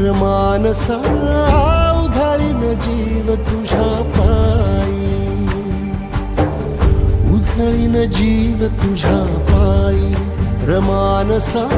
रमानसा उधळीन जीव तुझ्या पायी. उधळीन जीव तुझ्या पायी. रमानसा